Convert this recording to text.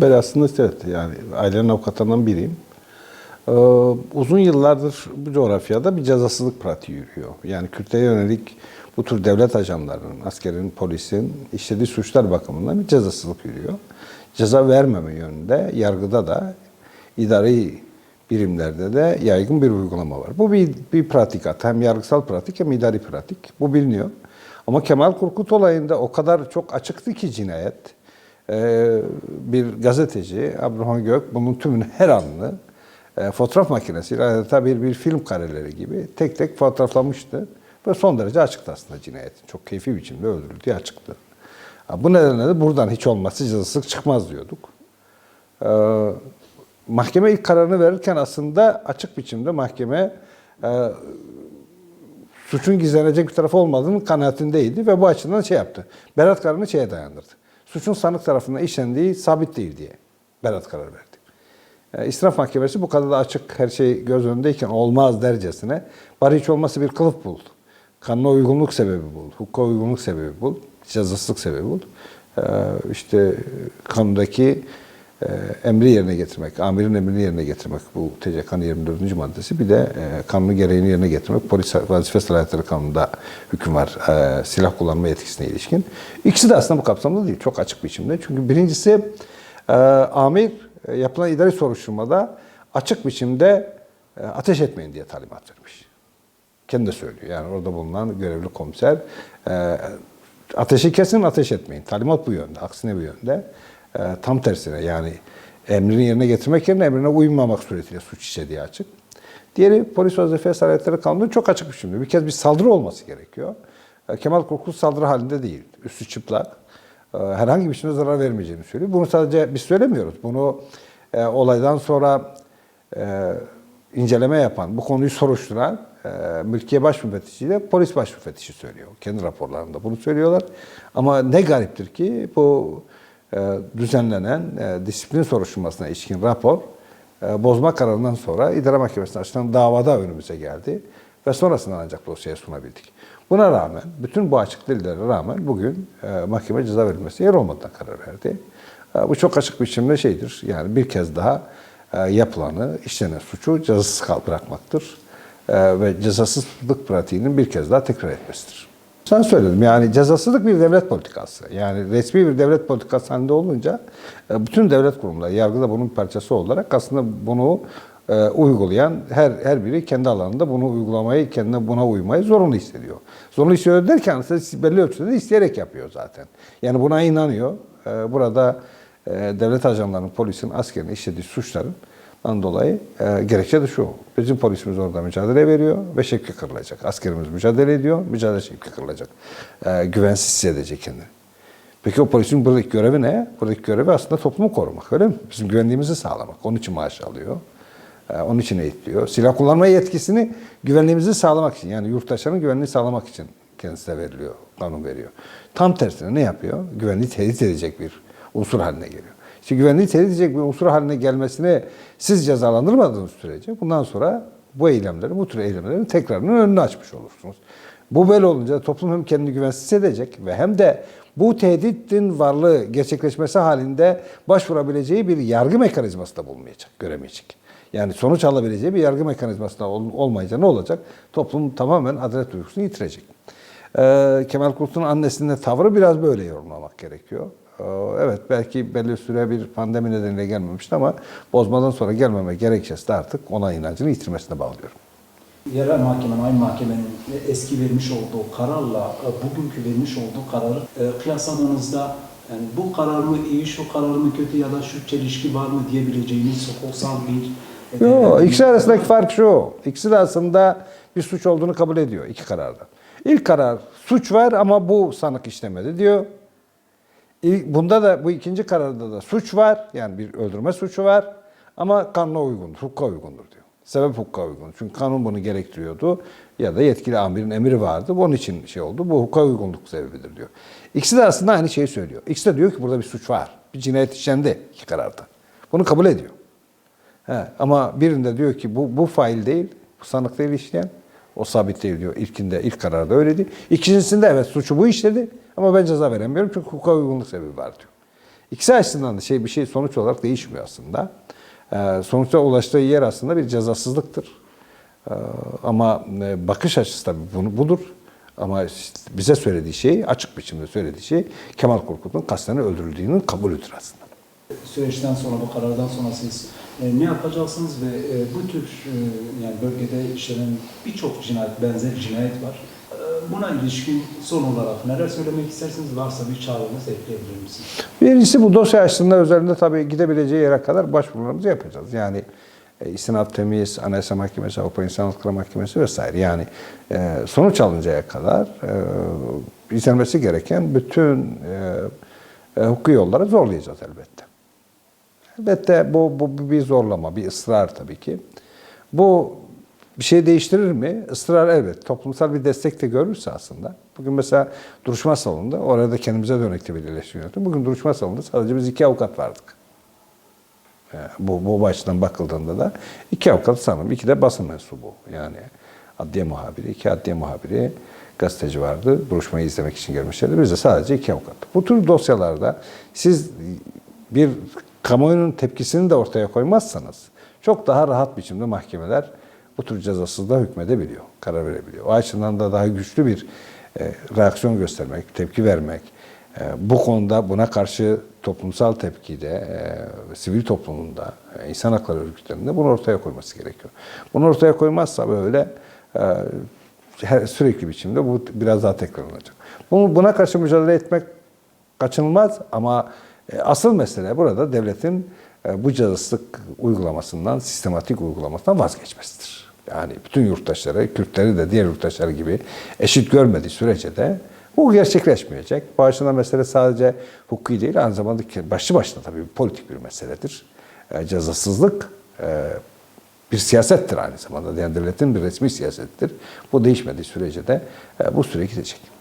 Beri aslında evet yani ailenin avukatlarından biriyim. Ee, uzun yıllardır bu coğrafyada bir cezasızlık pratiği yürüyor. Yani Kürtlere yönelik bu tür devlet ajanlarının, askerin, polisin işlediği suçlar bakımından bir cezasızlık yürüyor. Ceza vermeme yönünde yargıda da idari birimlerde de yaygın bir uygulama var. Bu bir, bir pratikat. Hem yargısal pratik hem idari pratik. Bu biliniyor. Ama Kemal Korkut olayında o kadar çok açıktı ki cinayet. Ee, bir gazeteci Abdurrahman Gök bunun tümünü her anını e, fotoğraf makinesiyle adeta bir, bir film kareleri gibi tek tek fotoğraflamıştı. Ve son derece açıktı aslında cinayetin. Çok keyfi biçimde öldürüldüğü açıktı. Bu nedenle de buradan hiç olmazsa cezasızlık çıkmaz diyorduk. Ee, mahkeme ilk kararını verirken aslında açık biçimde mahkeme e, suçun gizlenecek bir tarafı olmadığının kanaatindeydi ve bu açıdan şey yaptı. Berat kararını şeye dayandırdı. Suçun sanık tarafından işlendiği sabit değil diye Berat karar verdi. E, İstinaf Mahkemesi bu kadar da açık her şey göz önündeyken olmaz dercesine bari hiç olması bir kılıf buldu. Kanuna uygunluk sebebi bul, hukuka uygunluk sebebi bul, cezasızlık sebebi bul. E, işte kanundaki emri yerine getirmek, amirin emrini yerine getirmek bu TCK'nın 24. maddesi. Bir de e, kanunu gereğini yerine getirmek. Polis vazife salahiyetleri kanununda hüküm var e, silah kullanma yetkisine ilişkin. İkisi de aslında bu kapsamda değil. Çok açık biçimde. Çünkü birincisi e, amir e, yapılan idari soruşturmada açık biçimde e, ateş etmeyin diye talimat vermiş. Kendi de söylüyor. Yani orada bulunan görevli komiser e, ateşi kesin ateş etmeyin. Talimat bu yönde. Aksine bu yönde. E, tam tersine yani emrini yerine getirmek yerine emrine uymamak suretiyle suç işlediği açık. Diğeri polis vazife sarayetleri kanunu çok açık biçimde. Bir kez bir saldırı olması gerekiyor. E, Kemal Korkut saldırı halinde değil. Üstü çıplak. E, herhangi bir biçimde zarar vermeyeceğini söylüyor. Bunu sadece biz söylemiyoruz. Bunu e, olaydan sonra e, inceleme yapan, bu konuyu soruşturan e, mülkiye baş müfettişiyle polis baş müfettişi söylüyor. Kendi raporlarında bunu söylüyorlar. Ama ne gariptir ki bu düzenlenen e, disiplin soruşturmasına ilişkin rapor e, bozma kararından sonra idare mahkemesine açılan davada önümüze geldi ve sonrasında ancak dosyaya sunabildik. Buna rağmen, bütün bu açık delillere rağmen bugün e, mahkeme ceza verilmesi yer olmadan karar verdi. E, bu çok açık biçimde şeydir. Yani bir kez daha e, yapılanı, işlenen suçu cezasız kal bırakmaktır. E, ve cezasızlık pratiğinin bir kez daha tekrar etmesidir. Sen söyledim yani cezasızlık bir devlet politikası. Yani resmi bir devlet politikası halinde olunca e, bütün devlet kurumları, yargı da bunun parçası olarak aslında bunu e, uygulayan her her biri kendi alanında bunu uygulamayı, kendine buna uymayı zorunlu hissediyor. Zorunlu hissediyor derken aslında belli ölçüde de isteyerek yapıyor zaten. Yani buna inanıyor. E, burada devlet ajanlarının, polisin, askerin işlediği suçların dolayı e, gerekçe de şu. Bizim polisimiz orada mücadele veriyor ve şevki kırılacak. Askerimiz mücadele ediyor, mücadele şevki kırılacak. E, güvensiz hissedecek kendini. Peki o polisin buradaki görevi ne? Buradaki görevi aslında toplumu korumak öyle mi? Bizim güvenliğimizi sağlamak. Onun için maaş alıyor. E, onun için eğitiliyor. Silah kullanma yetkisini güvenliğimizi sağlamak için yani yurttaşların güvenliğini sağlamak için kendisine veriliyor, kanun veriyor. Tam tersine ne yapıyor? Güvenliği tehdit edecek bir unsur haline geliyor. İşte güvenliği tehdit edecek bir unsur haline gelmesini siz cezalandırmadığınız sürece bundan sonra bu eylemleri, bu tür eylemlerin tekrarının önünü açmış olursunuz. Bu böyle olunca toplum hem kendini güvensiz hissedecek ve hem de bu tehditin varlığı gerçekleşmesi halinde başvurabileceği bir yargı mekanizması da bulmayacak, göremeyecek. Yani sonuç alabileceği bir yargı mekanizması da ol- olmayınca ne olacak? Toplum tamamen adalet duygusunu yitirecek. Ee, Kemal Kurt'un annesinin de tavrı biraz böyle yorumlamak gerekiyor. Evet belki belli süre bir pandemi nedeniyle gelmemişti ama bozmadan sonra gelmeme gerekçesi de artık ona inancını yitirmesine bağlıyorum. Yerel mahkemenin, aynı mahkemenin eski vermiş olduğu kararla e, bugünkü vermiş olduğu kararı e, kıyaslamanızda yani bu karar mı iyi, şu karar mı kötü ya da şu çelişki var mı diyebileceğiniz hukuksal bir Yok, ikisi arasındaki fark şu. İkisi de aslında bir suç olduğunu kabul ediyor iki kararda. İlk karar suç var ama bu sanık işlemedi diyor. Bunda da bu ikinci kararda da suç var. Yani bir öldürme suçu var. Ama kanuna uygundur, hukuka uygundur diyor. Sebep hukuka uygun. Çünkü kanun bunu gerektiriyordu. Ya da yetkili amirin emri vardı. Onun için şey oldu. Bu hukuka uygunluk sebebidir diyor. İkisi de aslında aynı şeyi söylüyor. İkisi de diyor ki burada bir suç var. Bir cinayet işlendi iki kararda. Bunu kabul ediyor. He, ama birinde diyor ki bu, bu fail değil, bu sanık değil işleyen. O sabit değil diyor. İlkinde, ilk kararda öyleydi. İkincisinde evet suçu bu işledi ama ben ceza veremiyorum çünkü hukuka uygunluk sebebi var diyor. İkisi açısından da şey bir şey sonuç olarak değişmiyor aslında. Ee, sonuçta ulaştığı yer aslında bir cezasızlıktır. Ee, ama e, bakış açısı tabii bunu budur. Ama işte bize söylediği şey, açık biçimde söylediği şey Kemal Korkut'un kasten öldürüldüğünün kabulüdür aslında. Süreçten sonra, bu karardan sonra siz e, ne yapacaksınız ve e, bu tür e, yani bölgede işlenen birçok cinayet, benzer cinayet var. E, buna ilişkin son olarak neler söylemek istersiniz? Varsa bir çağrınız ekleyebilir misiniz? Birincisi bu dosya açısından üzerinde tabii gidebileceği yere kadar başvurularımızı yapacağız. Yani e, İstinaf Temiz, Anayasa Mahkemesi, Avrupa İnsan Hakları Mahkemesi vesaire. Yani e, sonuç alıncaya kadar e, izlenmesi gereken bütün e, e, hukuki yolları zorlayacağız elbette. Elbette bu, bu bir zorlama, bir ısrar tabii ki. Bu bir şey değiştirir mi? Israr evet. Toplumsal bir destek de görürse aslında. Bugün mesela duruşma salonunda, orada kendimize de örnekte bir iletişim yönetim. Bugün duruşma salonunda sadece biz iki avukat vardık. Ee, Bu, bu açıdan bakıldığında da iki avukat sanırım, iki de basın mensubu. Yani adliye muhabiri, iki adliye muhabiri, gazeteci vardı. Duruşmayı izlemek için gelmişlerdi. Biz de sadece iki avukat. Bu tür dosyalarda siz bir kamuoyunun tepkisini de ortaya koymazsanız çok daha rahat biçimde mahkemeler bu tür cezasızlığa hükmedebiliyor, karar verebiliyor. O açıdan da daha güçlü bir e, reaksiyon göstermek, tepki vermek, e, bu konuda buna karşı toplumsal tepkide, e, sivil toplumunda, e, insan hakları örgütlerinde bunu ortaya koyması gerekiyor. Bunu ortaya koymazsa böyle e, her, sürekli biçimde bu biraz daha tekrarlanacak. Bunu, buna karşı mücadele etmek kaçınılmaz ama asıl mesele burada devletin e, bu cezasızlık uygulamasından, sistematik uygulamasından vazgeçmesidir. Yani bütün yurttaşları, Kürtleri de diğer yurttaşlar gibi eşit görmediği sürece de bu gerçekleşmeyecek. Açıdan mesele sadece hukuki değil, aynı zamanda başlı başına tabii politik bir meseledir. E, cezasızlık e, bir siyasettir aynı zamanda. Yani devletin bir resmi siyasettir. Bu değişmediği sürece de e, bu süre gidecek.